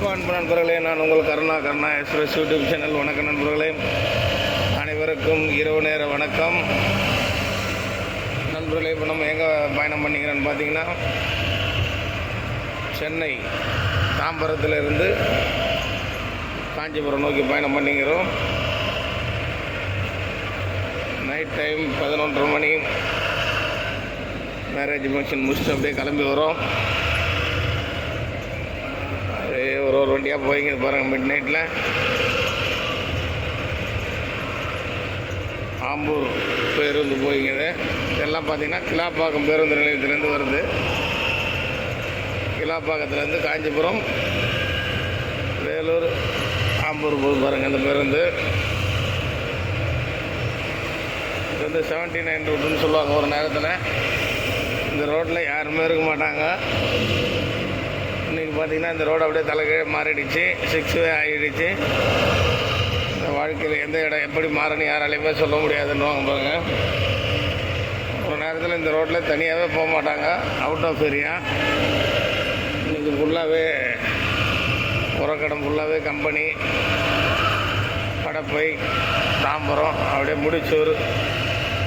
வணக்கம் அன்பு நண்பர்களே. நான் உங்கள் Karuna Karuna express YouTube channel. வணக்கம் நண்பர்களே. அனைவருக்கும் இரவு நேர வணக்கம். நண்பர்களே இப்போ நம்ம எங்கே பயணம் பண்ணிக்கிறேன்னு பார்த்தீங்கன்னா சென்னை தாம்பரத்தில் இருந்து காஞ்சிபுரம் நோக்கி பயணம் பண்ணிக்கிறோம். நைட் டைம் பதினொன்றரை மணி. மேரேஜ் ஃபங்க்ஷன் முடிச்சுட்டு அப்படியே கிளம்பி வரோம். ஒரு ஒரு வண்டியாக போய்ங்க பாருங்க மிட் நைட்டில் ஆம்பூர் பேருந்து போய்க்குது. இதெல்லாம் பார்த்தீங்கன்னா கிலாப்பாக்கம் பேருந்து நிலையத்துலேருந்து வருது. கிலாப்பாக்கத்துலேருந்து காஞ்சிபுரம் வேலூர் ஆம்பூர் போய் பாருங்கள் இந்த பேருந்து. இது வந்து செவன்ட்டி நைன் ரூட்டுன்னு சொல்லுவாங்க ஒரு நேரத்தில். இந்த ரோட்டில் யாருமே இருக்க மாட்டாங்க. இன்றைக்கி பார்த்தீங்கன்னா இந்த ரோடு அப்படியே தலைகீழே மாறிடுச்சு சிக்ஸ் வே ஆகிடுச்சு இந்த வாழ்க்கையில் எந்த இடம் எப்படி மாறணும் யாராலையுமே சொல்ல முடியாதுன்னு பாருங்க. ஒரு நேரத்தில் இந்த ரோட்டில் தனியாகவே போக மாட்டாங்க அவுட் ஆஃப் ஏரியா இன்றைக்கி ஃபுல்லாகவே உரக்கடம் ஃபுல்லாகவே கம்பெனி கடப்பை தாம்பரம் அப்படியே முடிச்சூர்.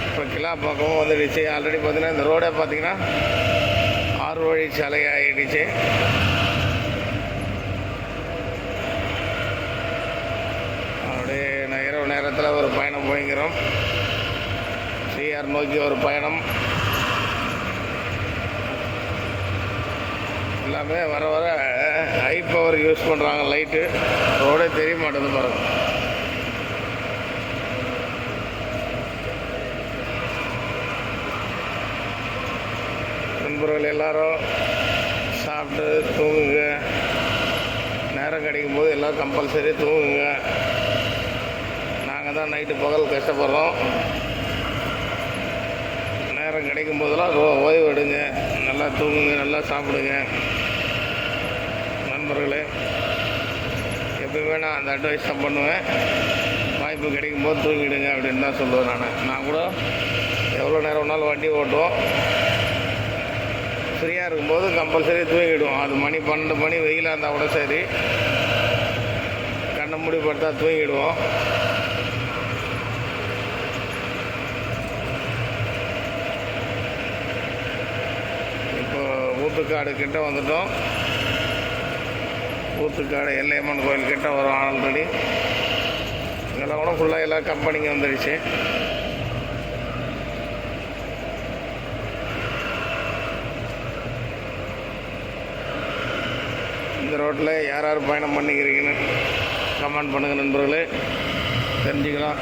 இப்போ கிலா பக்கமும் வந்துடுச்சு. ஆல்ரெடி பார்த்தீங்கன்னா இந்த ரோடே பார்த்தீங்கன்னா ஆறு வழி சாலை ஆகிடுச்சு அப்படியே நான் இரவு நேரத்தில் ஒரு பயணம் போய்கிறோம் சிஆர் நோக்கி ஒரு பயணம். எல்லாமே வர வர ஹை பவர் யூஸ் பண்ணுறாங்க லைட்டு ரோடே தெரிய மாட்டேங்குது பாருங்க. நண்பர்கள் எல்லாரும் சாப்பிட்டு தூங்குங்க. நேரம் கிடைக்கும் போது எல்லாம் கம்பல்சரி தூங்குங்க. நாங்கள் தான் நைட்டு பகல் கஷ்டப்படுறோம். நேரம் கிடைக்கும் போதெல்லாம் ஓய்வு எடுங்க. நல்லா தூங்குங்க நல்லா சாப்பிடுங்க. நண்பர்களே எப்பயுமே நான் அந்த அட்வைஸ் தான் பண்ணுவேன். வாய்ப்பு கிடைக்கும் போது தூங்கிடுங்க அப்படின்னு தான் சொல்லுவேன் நான். நான் கூட எவ்வளோ நேரம் வேணாலும் வண்டி ஓட்டுவோம். ஃப்ரீயாக இருக்கும்போது கம்பல்சரி தூங்கிடுவோம். அது மணி பன்னெண்டு மணி வெயிலாக இருந்தால் கூட சரி. கண்ணை மூடி படுத்தா தூங்கிடுவோம் இப்போ ஊத்துக்காடு கிட்ட வந்துட்டோம். ஊத்துக்காடு எல்லையம்மன் கோயில் கிட்ட வரும் ஆல்ரெடி இதெல்லாம் கூட ஃபுல்லாக எல்லா கம்பெனிங்க வந்துடுச்சு இந்த ரோட்டில் யார் யார் பயணம் பண்ணிக்கிறீங்கன்னு கமெண்ட் பண்ணுங்கள் நண்பர்களே. தெரிஞ்சுக்கலாம்.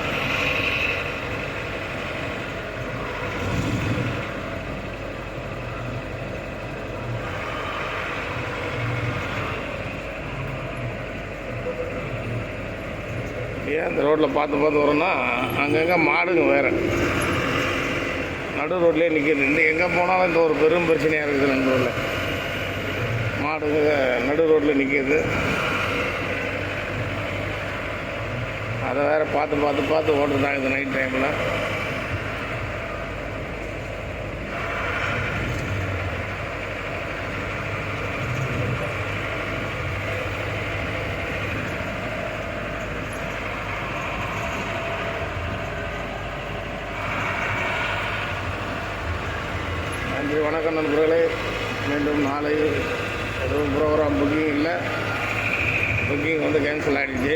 ஏன் இந்த ரோட்டில் பார்த்து பார்த்து வரோன்னா அங்கங்கே மாடுங்க வேறு. நடு ரோட்லேயே நிற்கிது இந்த எங்கே போனாலும் இந்த ஒரு பெரும் பிரச்சனையாக இருக்குது நண்பர்களே மாடுங்க நடு ரோட்டில் நிற்கிது அதை வேறு பார்த்து பார்த்து பார்த்து ஓட்டுறாங்க இந்த நைட் டைமில் நன்றி வணக்கம் நண்பர்களே. மீண்டும் நாளை எதுவும் ப்ரோக்ராம் புக்கிங் இல்லை. புக்கிங் வந்து கேன்சல் ஆகிடுச்சு